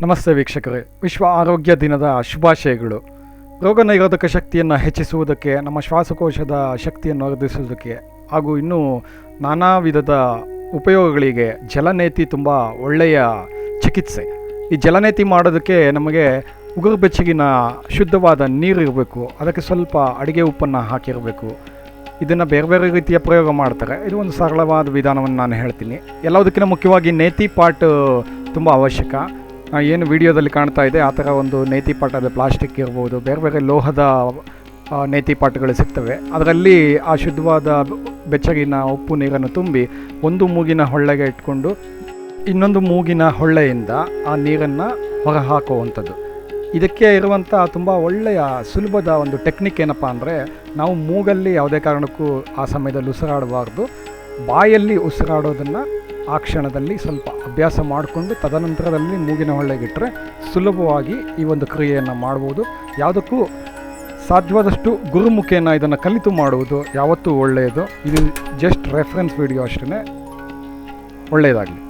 ನಮಸ್ತೆ ವೀಕ್ಷಕರೇ. ವಿಶ್ವ ಆರೋಗ್ಯ ದಿನದ ಶುಭಾಶಯಗಳು. ರೋಗ ನಿರೋಧಕ ಶಕ್ತಿಯನ್ನು ಹೆಚ್ಚಿಸುವುದಕ್ಕೆ, ನಮ್ಮ ಶ್ವಾಸಕೋಶದ ಶಕ್ತಿಯನ್ನು ವರ್ಧಿಸುವುದಕ್ಕೆ ಹಾಗೂ ಇನ್ನೂ ನಾನಾ ವಿಧದ ಉಪಯೋಗಗಳಿಗೆ ಜಲನೇತಿ ತುಂಬ ಒಳ್ಳೆಯ ಚಿಕಿತ್ಸೆ. ಈ ಜಲನೇತಿ ಮಾಡೋದಕ್ಕೆ ನಮಗೆ ಉಗುರು ಬೆಚ್ಚಗಿನ ಶುದ್ಧವಾದ ನೀರು ಇರಬೇಕು. ಅದಕ್ಕೆ ಸ್ವಲ್ಪ ಅಡುಗೆ ಉಪ್ಪನ್ನು ಹಾಕಿರಬೇಕು. ಇದನ್ನು ಬೇರೆ ಬೇರೆ ರೀತಿಯ ಪ್ರಯೋಗ ಮಾಡ್ತಾರೆ. ಇದು ಒಂದು ಸರಳವಾದ ವಿಧಾನವನ್ನು ನಾನು ಹೇಳ್ತೀನಿ. ಎಲ್ಲದಕ್ಕಿಂತ ಮುಖ್ಯವಾಗಿ ನೇತಿ ಪಾಟ್ ತುಂಬ ಅವಶ್ಯಕ. ಏನು ವಿಡಿಯೋದಲ್ಲಿ ಕಾಣ್ತಾ ಇದೆ, ಆ ಥರ ಒಂದು ನೇತಿ ಪಾಟ್ ಅಂದರೆ ಪ್ಲಾಸ್ಟಿಕ್ ಇರ್ಬೋದು, ಬೇರೆ ಬೇರೆ ಲೋಹದ ನೇತಿ ಪಾಟ್ಗಳು ಸಿಗ್ತವೆ. ಅದರಲ್ಲಿ ಆ ಶುದ್ಧವಾದ ಬೆಚ್ಚಗಿನ ಉಪ್ಪು ನೀರನ್ನು ತುಂಬಿ, ಒಂದು ಮೂಗಿನ ಹೊಳ್ಳೆಗೆ ಇಟ್ಕೊಂಡು, ಇನ್ನೊಂದು ಮೂಗಿನ ಹೊಳ್ಳೆಯಿಂದ ಆ ನೀರನ್ನು ಹೊರಹಾಕುವಂಥದ್ದು. ಇದಕ್ಕೆ ಇರುವಂಥ ತುಂಬ ಒಳ್ಳೆಯ ಸುಲಭದ ಒಂದು ಟೆಕ್ನಿಕ್ ಏನಪ್ಪ ಅಂದರೆ, ನಾವು ಮೂಗಲ್ಲಿ ಯಾವುದೇ ಕಾರಣಕ್ಕೂ ಆ ಸಮಯದಲ್ಲಿ ಉಸಿರಾಡಬಾರ್ದು. ಬಾಯಲ್ಲಿ ಉಸಿರಾಡೋದನ್ನು ಆ ಕ್ಷಣದಲ್ಲಿ ಸ್ವಲ್ಪ ಅಭ್ಯಾಸ ಮಾಡಿಕೊಂಡು ತದನಂತರದಲ್ಲಿ ಮೂಗಿನ ಹೊಳ್ಳೆಗಿಟ್ಟರೆ ಸುಲಭವಾಗಿ ಈ ಒಂದು ಕ್ರಿಯೆಯನ್ನು ಮಾಡ್ಬೋದು. ಯಾವುದಕ್ಕೂ ಸಾಧ್ಯವಾದಷ್ಟು ಗುರುಮುಖೇನ ಇದನ್ನು ಕಲಿತು ಮಾಡುವುದು ಯಾವತ್ತೂ ಒಳ್ಳೆಯದು. ಇದು ಜಸ್ಟ್ ರೆಫರೆನ್ಸ್ ವಿಡಿಯೋ ಅಷ್ಟೇ ಒಳ್ಳೆಯದಾಗಲಿ.